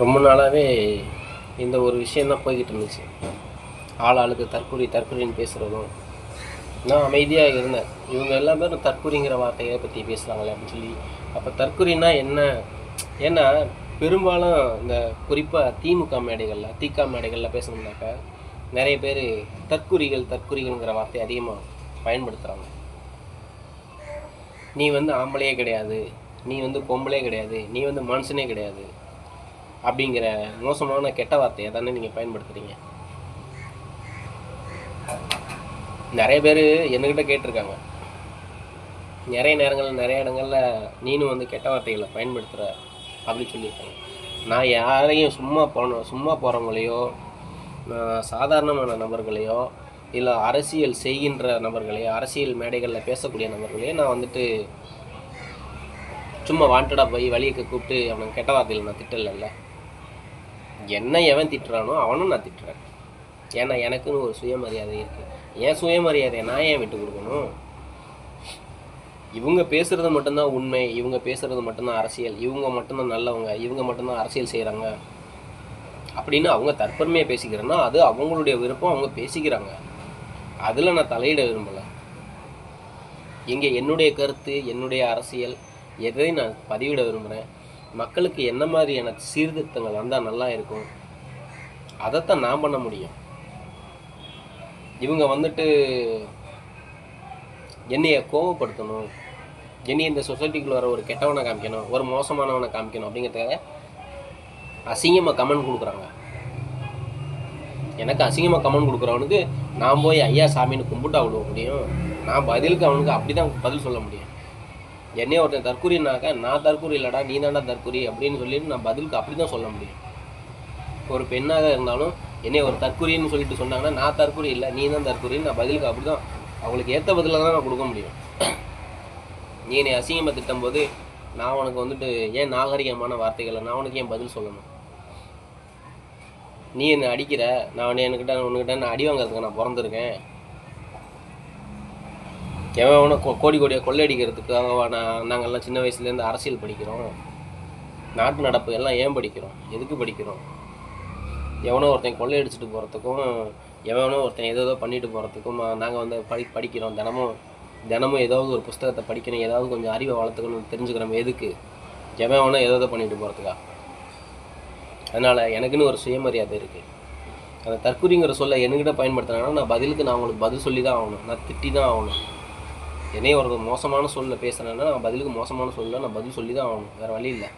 ரொம்ப நாளாகவே இந்த ஒரு விஷயந்தான் போய்கிட்டு இருந்துச்சு. ஆள் ஆளுக்கு தற்கொலை தற்கொலைன்னு பேசுகிறதும் நான் அமைதியாக இருந்தேன். இவங்க எல்லாமே தற்கொலைங்கிற வார்த்தையை பற்றி பேசுகிறாங்களே அப்படின்னு சொல்லி. அப்போ தற்கொலைனா என்ன? ஏன்னா பெரும்பாலும் இந்த குறிப்பாக திமுக மேடைகளில் திக மேடைகளில் பேசணும்னாக்கா நிறைய பேர் தற்குறிகள் தற்குறிகள்ங்கிற வார்த்தையை அதிகமாக பயன்படுத்துகிறாங்க நீ வந்து ஆம்பளையே கிடையாது. நீ வந்து பொம்பளே கிடையாது. நீ வந்து மனுஷனே கிடையாது. அப்படிங்கிற மோசமான கெட்ட வார்த்தையை தானே நீங்கள் பயன்படுத்துகிறீங்க நிறைய பேர் என்கிட்ட கேட்டிருக்காங்க. நிறைய நேரங்களில் நிறைய இடங்களில் நீனும் வந்து கெட்ட வார்த்தைகளை பயன்படுத்துகிற அப்படின்னு சொல்லியிருக்காங்க. நான் யாரையும் சும்மா போன சும்மா போகிறவங்களையோ சாதாரணமான நபர்களையோ இல்லை அரசியல் செய்கின்ற நபர்களையோ அரசியல் மேடைகளில் பேசக்கூடிய நபர்களையோ நான் வந்துட்டு சும்மா வாண்டடாக போய் வழியக்க கூப்பிட்டு அவனுக்கு கெட்ட வார்த்தையில் நான் திட்டலைல்ல. என்ன எவன் திட்டுறானோ அவனும் நான் திட்டுறேன். ஏன்னா எனக்குன்னு ஒரு சுயமரியாதை இருக்குது ஏன் சுயமரியாதையை நான் ஏன் விட்டு கொடுக்கணும்? இவங்க பேசுகிறது மட்டும்தான் உண்மை. இவங்க பேசுகிறது மட்டும்தான் அரசியல். இவங்க மட்டும்தான் நல்லவங்க. இவங்க மட்டும்தான் அரசியல் செய்கிறாங்க அப்படின்னு அவங்க தற்பெருமையாக பேசிக்கிறேன்னா அது அவங்களுடைய விருப்பம். அவங்க பேசிக்கிறாங்க. அதில் நான் தலையிட விரும்பலை. இங்கே என்னுடைய கருத்து என்னுடைய அரசியல் எதையும் நான் பதிவிட விரும்புகிறேன் மக்களுக்கு என்ன மாதிரியான சீர்திருத்தங்கள் வந்தால் நல்லா இருக்கும்? அதைத்தான் நான் பண்ண முடியும். இவங்க வந்துட்டு என்னையை கோவப்படுத்தணும். என்னை இந்த சொசைட்டிக்குள்ள வர ஒரு கெட்டவனை காமிக்கணும் ஒரு மோசமானவனை காமிக்கணும் அப்படிங்கிறதுக்காக அசிங்கமாக கமெண்ட் கொடுக்குறாங்க. எனக்கு அசிங்கமாக கமெண்ட் கொடுக்குறவனுக்கு நான் போய் ஐயா சாமின்னு கும்பிட்டு விட முடியும். நான் பதிலுக்கு அவனுக்கு அப்படி தான் பதில் சொல்ல முடியும். என்னைய ஒருத்தன் தற்கொலைனாக்கா நான் தற்கொலை இல்லைடா நீ தாண்டா தற்கொலை அப்படின்னு சொல்லிட்டு நான் பதிலுக்கு அப்படி தான் சொல்ல முடியும். ஒரு பெண்ணாக இருந்தாலும் என்னைய ஒரு தற்கொலைன்னு சொல்லிட்டு சொன்னாங்கன்னா நான் தற்கொலை இல்லை நீ தான் தற்கொலைன்னு நான் பதிலுக்கு அப்படி தான் அவங்களுக்கு ஏற்ற பதிலாக தான் நான் கொடுக்க முடியும். நீ என்னை அசிங்கமாக திட்டும்போது நான் உனக்கு வந்துட்டு ஏன் நாகரிகமான வார்த்தைகளை நான் உனக்கு ஏன் பதில் சொல்லணும்? நீ என்னை அடிக்கிற நான் உன்னை என்கிட்ட உன்கிட்ட நான் அடி வாங்கிறதுக்கு நான் பிறந்திருக்கேன். எவன் கோடி கோடியாக கொள்ளையடிக்கிறதுக்காக நான் நாங்கள்லாம் சின்ன வயசுலேருந்து அரசியல் படிக்கிறோம். நாட்டு நடப்பு எல்லாம் ஏன் படிக்கிறோம்? எதுக்கு படிக்கிறோம்? எவனோ ஒருத்தன் கொள்ளையடிச்சிட்டு போகிறதுக்கும் எவனோ ஒருத்தன் ஏதோ ஏதோ பண்ணிட்டு போகிறதுக்கும் நாங்கள் வந்து படி படிக்கிறோம். தினமும் தினமும் ஏதாவது ஒரு புஸ்தகத்தை படிக்கணும் ஏதாவது கொஞ்சம் அறிவை வளர்த்துக்கணும் தெரிஞ்சுக்கிறோம். எதுக்கு? எவன் வேணால் ஏதோ ஏதோ பண்ணிட்டு போகிறதுக்கா அதனால் எனக்குன்னு ஒரு சுயமரியாதை இருக்குது அந்த தற்குறிங்கிற சொல்ல என்கிட்ட பயன்படுத்துனாங்கன்னா நான் பதிலுக்கு நான் அவங்களுக்கு பதில் சொல்லி தான் ஆகணும். நான் திட்டி தான் ஆகணும். என்னையும் ஒரு மோசமான சொல்லில் பேசுகிறேன்னா நான் பதிலுக்கு மோசமான சொல்ல நான் பதில் சொல்லி தான் ஆகணும். வேறு வழி இல்லை.